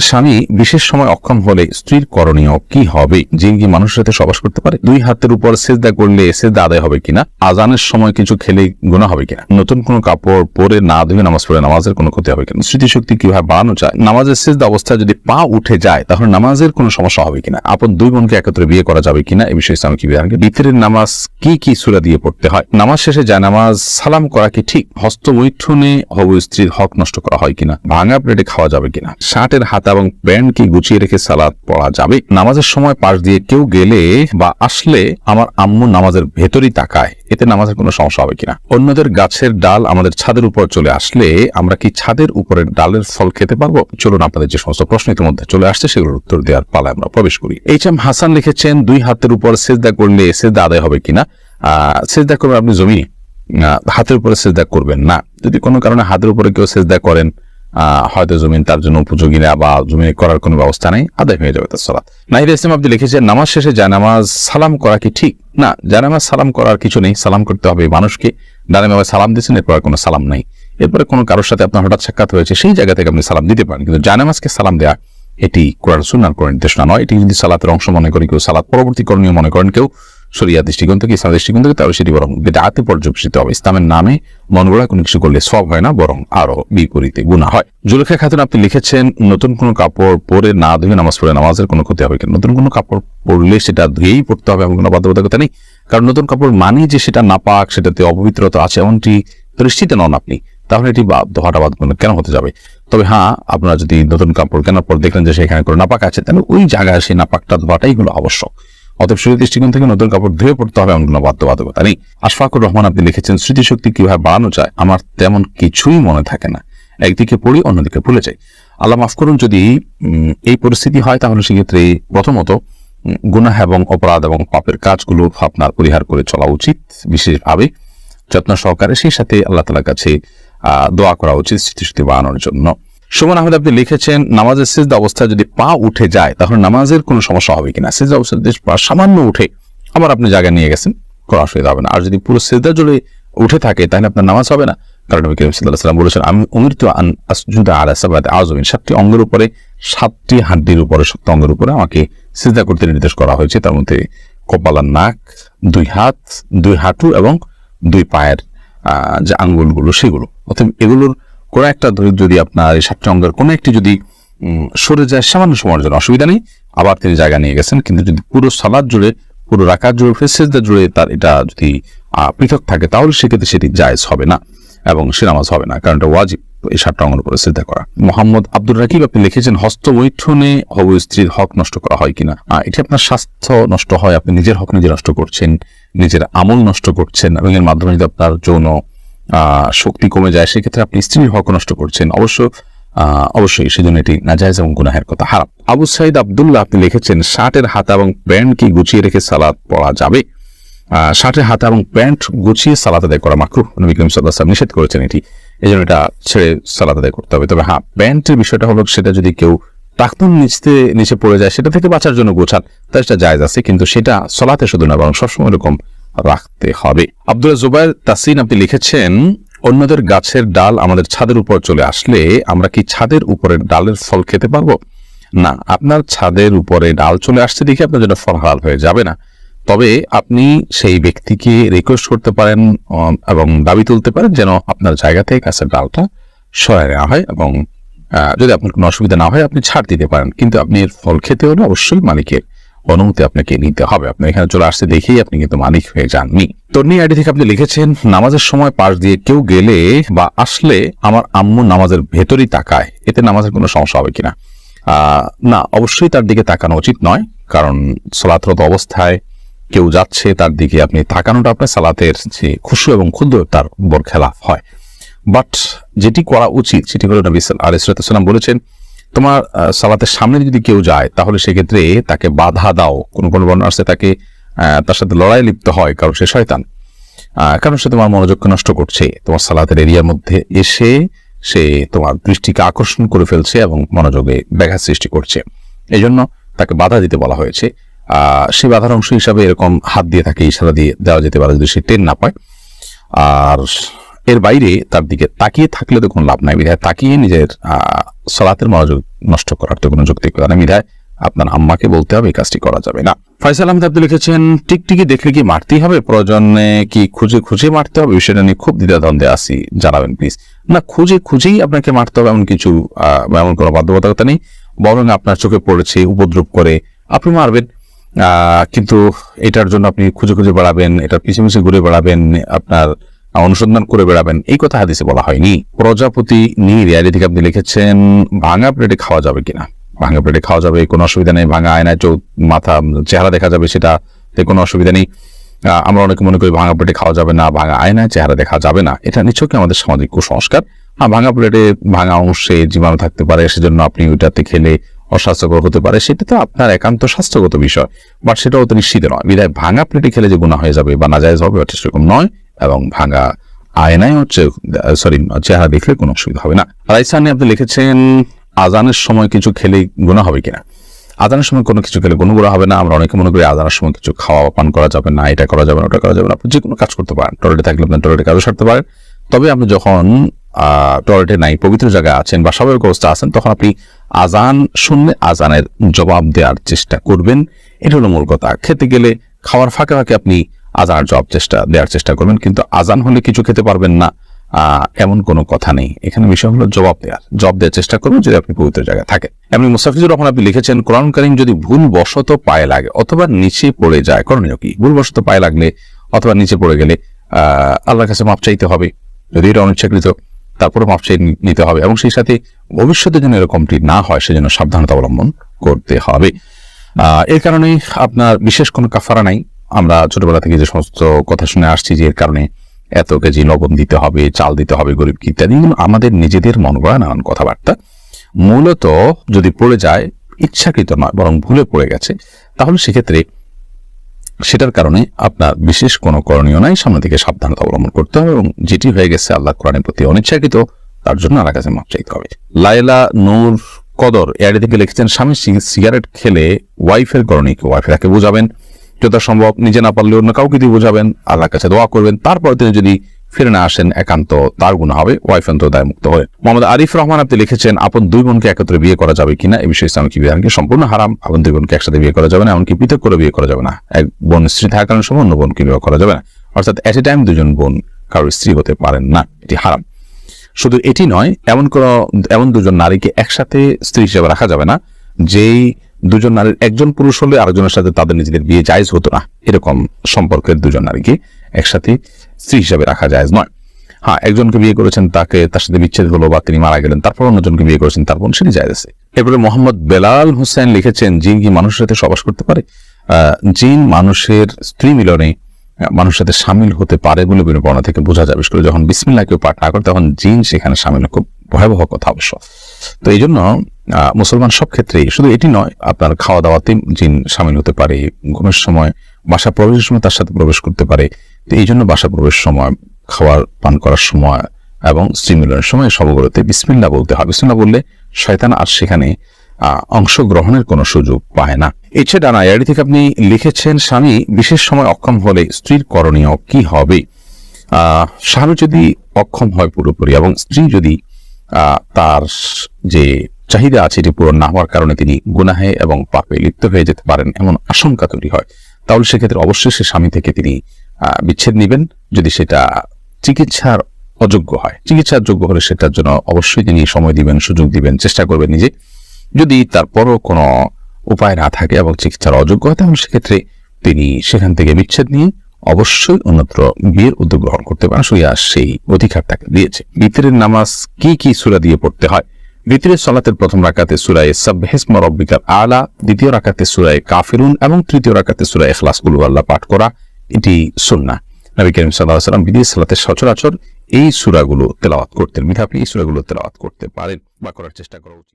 স্বামী বিশেষ সময় অক্ষম হলে স্ত্রীর করণীয় কি হবে? যে কি মানুষের সাথে সবাস করতে পারে? দুই হাতের উপর সেজদা করলে সেজদা আদায় হবে কিনা? আজানের সময় কিছু খেলে গুণা হবে কিনা? নতুন কোনো কাপড় পরে না ধুয়ে নামাজ পড়ে নামাজের কোনো ক্ষতি হবে কিনা? স্মৃতিশক্তি কীভাবে বাড়ানো যায়? নামাজের সেজদা অবস্থায় যদি পা উঠে যায়, তাহলে নামাজের কোনো সমস্যা হবে কিনা? আপন দুই বোনকে একত্রে বিয়ে করা যাবে কিনা? এই বিষয়ে ইসলাম কি বিধান বিতরের নামাজ কি কি সুরা দিয়ে পড়তে হয়? নামাজ শেষে যায় নামাজ সালাম করা কি ঠিক? হস্তমৈথুনে হব স্ত্রীর হক নষ্ট করা হয় কিনা? ভাঙা প্লেটে খাওয়া যাবে কিনা? ষাটের হাতা এবং প্যান্ট কি গুছিয়ে রেখে সালাদ পড়া যাবে? নামাজের সময় পাশ দিয়ে কেউ গেলে বা আসলে আমার আম্মু নামাজের ভেতরই তাকায়, এতে নামাজের কোনো সমস্যা হবে কিনা? অন্যদের গাছের ডাল আমাদের ছাদের উপর চলে আসলে আমরা কি ছাদের উপরের ডালের ফল খেতে পারব? চলুন আপনাদের যে সমস্ত প্রশ্ন ইতিমধ্যে চলে আসছে, সেগুলোর উত্তর দেওয়ার পালায় আমরা প্রবেশ করি। এইচ এম হাসান লিখেছেন, দুই হাতের উপর সেজদা করলে সেজদা আদায় হবে কিনা? আহ সেজদা করবেন আপনি জমি হাতের উপরে সেজদা করবেন না। যদি কোনো কারণে হাতের উপরে কেউ সেজদা করেন হয়তো জমিন তার জন্য উপযোগী না বা জমিনে করার কোনো ব্যবস্থা নেই, আদায় হয়ে যাবে তার সালাত। নাহিদ ইসলাম আপনি লিখেছেন, নামাজ শেষে জানামাজ সালাম করা কি ঠিক? না, জানামাজ সালাম করার কিছু নেই, সালাম করতে হবে মানুষকে। ডানে বাবা সালাম দিচ্ছেন এরপর কোনো সালাম নাই। এরপরে কোনো কারোর সাথে আপনার হঠাৎ সাক্ষাৎ হয়েছে, সেই জায়গা থেকে আপনি সালাম দিতে পারেন। কিন্তু জানামাজকে সালাম দেওয়া এটি কোরআন সুন্নার কোরআন নির্দেশনা নয়। এটি যদি সালাতের অংশ মনে করি, কেউ সালাত পরবর্তী করণীয় মনে করেন, কেউ শরিয়া দৃষ্টিকোণ থেকে ইসলাম দৃষ্টিকোণ থেকে তাহলে সেটি বরং বেদাতে পর্যবেসিত হবে। ইসলামের নামে মন গড়া কোনো কিছু করলে সব হয় না, বরং আরও বিপরীতে গুণা হয়। জুলেখা খাতুন, আপনি লিখেছেন, নতুন কোনো কাপড় পরে না ধুয়ে নামাজ পড়ে নামাজের কোনো ক্ষতি হবে কিনা? নতুন কোনো কাপড় পরলে সেটা ধুয়েই পড়তে হবে এমন কোনো বাধ্যবাধকতা নেই? কারণ নতুন কাপড় মানে যে সেটা নাপাক সেটাতে অপবিত্রতা আছে এমনটি দৃষ্টিতে নন আপনি। তাহলে এটি হওয়াটা বাধ্য কেন হতে যাবে? তবে হ্যাঁ আপনারা যদি নতুন কাপড় কেনার পর দেখলেন যে সেখানে কোনো নাপাক আছে, তাহলে ওই জায়গায় সেই নাপাকটা ধোয়াটাই হলো আবশ্যক। অতএব শরীর দৃষ্টিকোণ থেকে নতুন কাপড় ধুয়ে পড়তে হবে এমন কোনো বাধ্যবাধকতা নেই। আশফাকুর রহমান, আপনি লিখেছেন, স্মৃতিশক্তি কীভাবে বাড়ানো যায়, আমার তেমন কিছুই মনে থাকে না। একদিকে পড়ি, অন্যদিকে ভুলে যাই। আল্লাহ মাফ করুন, যদি এই পরিস্থিতি হয়, তাহলে সেক্ষেত্রে প্রথমত গুনাহ এবং অপরাধ এবং পাপের কাজগুলো আপনার পরিহার করে চলা উচিত, বিশেষভাবে যত্ন সহকারে। সেই সাথে আল্লাহ তালার কাছে দোয়া করা উচিত স্মৃতিশক্তি বাড়ানোর জন্য। সুমন আহমেদ, আপনি লিখেছেন, নামাজের সিজদা অবস্থায় যদি পা উঠে যায়, তাহলে নামাজের কোনো সমস্যা হবে কিনা? সিজদা অবস্থায় যদি পা সামান্য উঠে, আবার আপনি জায়গায় নিয়ে গেছেন, কোনো অসুবিধা হবে না। আর যদি পুরো সিজদা জুড়ে উঠে থাকে, তাহলে আপনার নামাজ হবে না। কারণ নবী করিম সাল্লাল্লাহু আলাইহি ওয়াসাল্লাম বলেছেন, আমি উমিরত আন আসজুদা আলা সাবাতি আযমিন সাতটি অঙ্গের উপরে, সাতটি হাড্ডির উপরে সপ্ত অঙ্গের উপরে আমাকে সিজদা করতে নির্দেশ করা হয়েছে। তার মধ্যে কপালার নাক, দুই হাত, দুই হাঁটু এবং দুই পায়ের যে আঙ্গুলগুলো, সেগুলো। অর্থাৎ এগুলোর কোনো একটা যদি আপনার এই সাতটি অঙ্গের কোনো একটি যদি সরে যায়, সামান্য সময়ের জন্য অসুবিধা নেই। আবার তিনি জায়গা নিয়ে গেছেন, কিন্তু যদি পুরো সালাদ জুড়ে, পুরো রাকাত জুড়ে ফেসেজদা জুড়ে তার এটা যদি পৃথক থাকে, তাহলে সেক্ষেত্রে সেটি জায়েজ হবে না এবং সে নামাজ হবে না, কারণ এটা ওয়াজিব এই সাতটা অঙ্গের উপরে সিদ্ধা করা। মোহাম্মদ আব্দুর রাকিব, আপনি লিখেছেন হস্তমৈথুনে হব স্ত্রীর হক নষ্ট করা হয় কিনা? এটি আপনার স্বাস্থ্য নষ্ট হয়, আপনি নিজের হক নিজে নষ্ট করছেন, নিজের আমল নষ্ট করছেন এবং এর মাধ্যমে যদি আপনার যৌন শক্তি কমে যায়, সেক্ষেত্রে আপনি স্ত্রীর হক নষ্ট করছেন। অবশ্য অবশ্যই সেজন্য এটি নাজায়জ এবং গুনাহের কথা। হারাম। আবু সাইদ আব্দুল্লাহ, আপনি লিখেছেন, শার্টের হাতা এবং প্যান্ট কি গুছিয়ে রেখে সালাদ পড়া যাবে? শার্টের হাতা এবং প্যান্ট গুছিয়ে সালাত আদায় করা মাকরুহ। নবী করিম সাল্লাহ নিষেধ করেছেন এটি। এই জন্য এটা ছেড়ে সালাত আদায় করতে হবে। তবে হ্যাঁ প্যান্টের বিষয়টা হলো সেটা যদি কেউ টাকনুন নিচতে, নিচে পড়ে যায়, সেটা থেকে বাঁচার জন্য গোছান, তার সেটা জায়জ আছে। কিন্তু সেটা সলাতে শুধু না, বরং সবসময় এরকম রাখতে হবে। আব্দুল জুবাইর তাসিন আপনি লিখেছেন, অন্যদের গাছের ডাল আমাদের ছাদের উপর চলে আসলে আমরা কি ছাদের উপরের ডালের ফল খেতে পারব? না, আপনার ছাদের উপরে ডাল চলে আসছে দেখে আপনার জন্য ফল হালাল হয়ে যাবে না। তবে আপনি সেই ব্যক্তিকে রিকোয়েস্ট করতে পারেন এবং দাবি তুলতে পারেন যেন আপনার জায়গা থেকে গাছের ডালটা সরাই নেওয়া হয় এবং যদি আপনার কোনো অসুবিধা না হয় আপনি ছাড় দিতে পারেন। কিন্তু আপনি এর ফল খেতে হলে অবশ্যই মালিকের অনুমতি আপনাকে নিতে হবে। আপনি এখানে চলে আসতে দেখেই আপনি কিন্তু মালিক হয়ে যাননি। তন্নি আইডি থেকে আপনি লিখেছেন, নামাজের সময় পাশ দিয়ে কেউ গেলে বা আসলে আমার আম্মু নামাজের ভেতরই তাকায়। এতে নামাজের কোনো সমস্যা হবে কিনা? না, অবশ্যই তার দিকে তাকানো উচিত নয়, কারণ সলাতরত অবস্থায় কেউ যাচ্ছে, তার দিকে আপনি তাকানোটা আপনার সালাতের যে খুশু এবং ক্ষুদ্র তার বর খেলাফ হয়। বাট যেটি করা উচিত, সেটি হলো নবী আলাইসালাম বলেছেন তোমার সালাতের সামনে যদি কেউ যায়, তাহলে সেক্ষেত্রে তাকে বাধা দাও। কোন কোন বর্ণনা আসছে তাকে তার সাথে লড়াই লিপ্ত হয়, কারণ সে শয়তান। কারণ সে তোমার মনোযোগকে নষ্ট করছে। তোমার সালাতের এরিয়ার মধ্যে এসে সে তোমার দৃষ্টিকে আকর্ষণ করে ফেলছে এবং মনোযোগে ব্যাঘাত সৃষ্টি করছে। এই জন্য তাকে বাধা দিতে বলা হয়েছে। সেই বাধার অংশ হিসাবে এরকম হাত দিয়ে তাকে ইশারা দিয়ে দেওয়া যেতে পারে যদি সে টেন না পায়। আর এর বাইরে তার দিকে তাকিয়ে থাকলে তো কোনো লাভ নাই। তাকিয়ে নিজের সালাতের মনোযোগ নষ্ট করার তো কোনো যৌক্তিকতা নেই। বিধায় আপনার আম্মাকে বলতে হবে এই কাজটি করা যাবে না। ফয়সাল আহমেদ আব্দুল লিখেছেন, টিকটিকি দেখলে কি মারতেই হবে? প্রয়োজনে কি খুঁজে খুঁজে মারতে হবে? বিষয়টা নিয়ে খুব দ্বিধাদ্বন্দ্বে আসি জানাবেন প্লিজ না, খুঁজে খুঁজেই আপনাকে মারতে হবে এমন কিছু এমন কোনো বাধ্যবাধকতা নেই। বরং আপনার চোখে পড়েছে, উপদ্রব করে আপনি মারবেন। কিন্তু এটার জন্য আপনি খুঁজে খুঁজে বেড়াবেন, এটার পিছিয়ে পিছিয়ে ঘুরে বেড়াবেন, আপনার অনুসন্ধান করে বেড়াবেন। এই কথা হাদিসে বলা হয়নি। প্রজাপতি নিয়ে রিয়ালি থেকে আপনি লিখেছেন, ভাঙা প্লেটে খাওয়া যাবে কিনা? ভাঙা প্লেটে খাওয়া যাবে, কোনো অসুবিধা নেই। ভাঙা আয়নায় চৌ মাথা, চেহারা দেখা যাবে সেটা কোনো অসুবিধা নেই। আমরা অনেকে মনে করি ভাঙা প্লেটে খাওয়া যাবে না, ভাঙা আয়নায় চেহারা দেখা যাবে না। এটা নিছকই আমাদের সামাজিক কুসংস্কার। হ্যাঁ ভাঙা প্লেটে ভাঙা অংশে জীবাণু থাকতে পারে, সেজন্য আপনি ওইটাতে খেলে অস্বাস্থ্যকর হতে পারে। সেটা তো আপনার একান্ত স্বাস্থ্যগত বিষয়। বাট সেটাও তো নিশ্চিত নয়। বিধায় ভাঙা প্লেটে খেলে যে গুণা হয়ে যাবে বা নাজায়জ হবে ওটা সেরকম নয়। এবং ভাঙা আয়নায় হচ্ছে সরি চেহারা দেখলে কোনো অসুবিধা হবে না। রাইসানি আপনি লিখেছেন, আজানের সময় কিছু খেলে গুণা হবে কিনা? আজানের সময় কোনো কিছু খেলে গুণগুলো হবে না। আমরা অনেকে মনে করি আজানের সময় কিছু খাওয়া পান করা যাবে না, এটা করা যাবে না, ওটা করা যাবে না। আপনি যে কোনো কাজ করতে পারেন। টয়লেটে থাকলে আপনি টয়লেটে কাজও সারতে পারেন। তবে আপনি যখন টয়লেটে নাই, পবিত্র জায়গায় আছেন বা স্বাভাবিক অবস্থা আছেন, তখন আপনি আজান শুনলে আজানের জবাব দেওয়ার চেষ্টা করবেন। এটা হলো মূল কথা। খেতে গেলে খাওয়ার ফাঁকে ফাঁকে আপনি আজানের জবাব চেষ্টা, দেওয়ার চেষ্টা করবেন, কিন্তু আজান হলে কিছু খেতে পারবেন না। এমন কোনো কথা নেই। এখানে বিষয় হলো জবাব দেওয়ার। জবাব দেওয়ার চেষ্টা করবেন যদি আপনি পবিত্র জায়গায় থাকেন। এমনি মুস্তাফিজুর রহমান আপনি লিখেছেন, কোরআন কারিম যদি ভুলবশত পায়ে লাগে অথবা নিচে পড়ে যায়, করণীয় কি? ভুল বশত পায়ে লাগলে অথবা নিচে পড়ে গেলে আল্লাহর কাছে মাপ চাইতে হবে। যদি এটা অনিচ্ছাকৃত তারপরে মাপ চাই নিতে হবে। এবং সেই সাথে ভবিষ্যতে যেন এরকমটি না হয়, সেজন্য সাবধানতা অবলম্বন করতে হবে। এর কারণে আপনার বিশেষ কোনো কাফারা নাই। আমরা ছোটবেলা থেকে যে সমস্ত কথা শুনে আসছি যে এর কারণে এত কেজি লবণ দিতে হবে, চাল দিতে হবে, গরিব ইত্যাদি আমাদের নিজেদের মন গড়া নানান কথাবার্তা। মূলত যদি পড়ে যায়, ইচ্ছাকৃত নয়, বরং ভুলে পড়ে গেছে, তাহলে সেক্ষেত্রে সেটার কারণে আপনার বিশেষ কোনো করণীয় নাই, সামনে থেকে সাবধানতা অবলম্বন করতে হবে এবং যেটি হয়ে গেছে আল্লাহ কোরআনের প্রতি অনিচ্ছাকৃত, তার জন্য আর কাছে মাপ চাইতে হবে। লাইলা নূর কদর এআডি থেকে লিখেছেন, স্বামী সিগারেট খেলে ওয়াইফের করণীয় কি? বোঝাবেন? যথা সম্ভব নিজে না পারলে অন্য কাউকে দিয়ে বোঝাবেন, আল্লাহর কাছে দোয়া করবেন, তারপর তিনি যদি ফিরে না আসেন, একান্ত তার গুণ হবে, ওয়াইফ অন্ত দায় মুক্ত হবে মোহাম্মদ আরিফ রহমান, আপনি লিখেছেন, আপন দুই বোনকে একত্রে বিয়ে করা যাবে কিনা? এই বিষয়ে ইসলামিক বিধানকে সম্পূর্ণ হারাম? আপন দুই বোনকে একসাথে বিয়ে করা যাবে না, এমনকি পৃথক করে বিয়ে করা যাবে না। এক বোন স্ত্রী থাকার কারণে সময়, অন্য বোনকে বিয়ে করা যাবে না। অর্থাৎ এট এ টাইম দুজন বোন কারোর স্ত্রী হতে পারেন না, এটি হারাম। শুধু এটি নয়, এমন কোন, এমন দুজন নারীকে একসাথে স্ত্রী হিসেবে রাখা যাবে না, যেই দুজন নারীর একজন পুরুষ হলে আরেকজনের সাথে তাদের নিজেদের বিয়ে জায়জ হতো না। এরকম সম্পর্কের দুজন নারীকে একসাথে স্ত্রী হিসাবে রাখা জায়জ নয়। হ্যাঁ একজনকে বিয়ে করেছেন, তাকে তার সাথে বিচ্ছেদ হলো বা তিনি মারা গেলেন, তারপর অন্যজনকে বিয়ে করেছেন, তারপর সেটি জায়জ আছে। এরপরে মোহাম্মদ বেলাল হোসেন লিখেছেন, জিন কি মানুষের সাথে সবাস করতে পারে? জিন মানুষের স্ত্রী মিলনে মানুষের সাথে সামিল হতে পারে বলে বর্ণনা থেকে বোঝা যায়। করে যখন বিসমিল্লা কেউ পাঠ না করে, তখন জিন সেখানে সামিল খুব ভয়াবহ কথা অবশ্য। তো এই জন্য মুসলমান সব ক্ষেত্রেই, শুধু এটি নয়, আপনার খাওয়া দাওয়াতে জিন সামিল হতে পারে, ঘুমের সময় বাসা প্রবেশের সময় তার সাথে প্রবেশ করতে পারে। তো এই জন্য বাসা প্রবেশ সময়, খাওয়ার, পান করার সময় এবং স্ত্রী মিলনের সময় সবগুলোতে বিসমিল্লা বলতে হয়। বিসমিল্লা বললে শয়তান আর সেখানে অংশগ্রহণের কোনো সুযোগ পায় না। এছাড়া ডানা এআডি থেকে আপনি লিখেছেন, স্বামী, বিশেষ সময় অক্ষম হলে স্ত্রীর করণীয় কি হবে? স্বামী যদি অক্ষম হয় পুরোপুরি এবং স্ত্রী যদি তার যে চাহিদা আছে এটি পূরণ না হওয়ার কারণে তিনি গুনাহে এবং পাপে লিপ্ত হয়ে যেতে পারেন এমন আশঙ্কা তৈরি হয়। তাহলে সেক্ষেত্রে অবশ্যই সে স্বামী থেকে তিনি বিচ্ছেদ নেবেন যদি সেটা চিকিৎসার অযোগ্য হয়। চিকিৎসার যোগ্য হলে সেটার জন্য অবশ্যই তিনি সময় দিবেন, সুযোগ দিবেন, চেষ্টা করবেন নিজে। যদি তারপরও কোনো উপায় না থাকে এবং চিকিৎসার অযোগ্য হয়, তাহলে সেক্ষেত্রে তিনি সেখান থেকে বিচ্ছেদ নিয়ে অবশ্যই অন্যত্র বিয়ের উদ্যোগ গ্রহণ করতে পারেন। সুইয়া সেই অধিকার তাকে দিয়েছে। বিতরের নামাজ কি কি সুরা দিয়ে পড়তে হয় বিতরের সলাতের প্রথম রাকাতে সুরায় সাবহেসমা রব্বিকার আলা, দ্বিতীয় রাকাতে সুরায় কাফিরুন এবং তৃতীয় রাকাতে সুরায় এখলাস উলু আল্লাহ পাঠ করা এটি সুন্না নবী করিম সাল্লাহ সাল্লাম বিদেশ সালাতের সচরাচর এই সুরাগুলো তেলাওয়াত করতেন। আপনি এই সুরাগুলো তেলাওয়াত করতে পারেন বা করার চেষ্টা করা উচিত।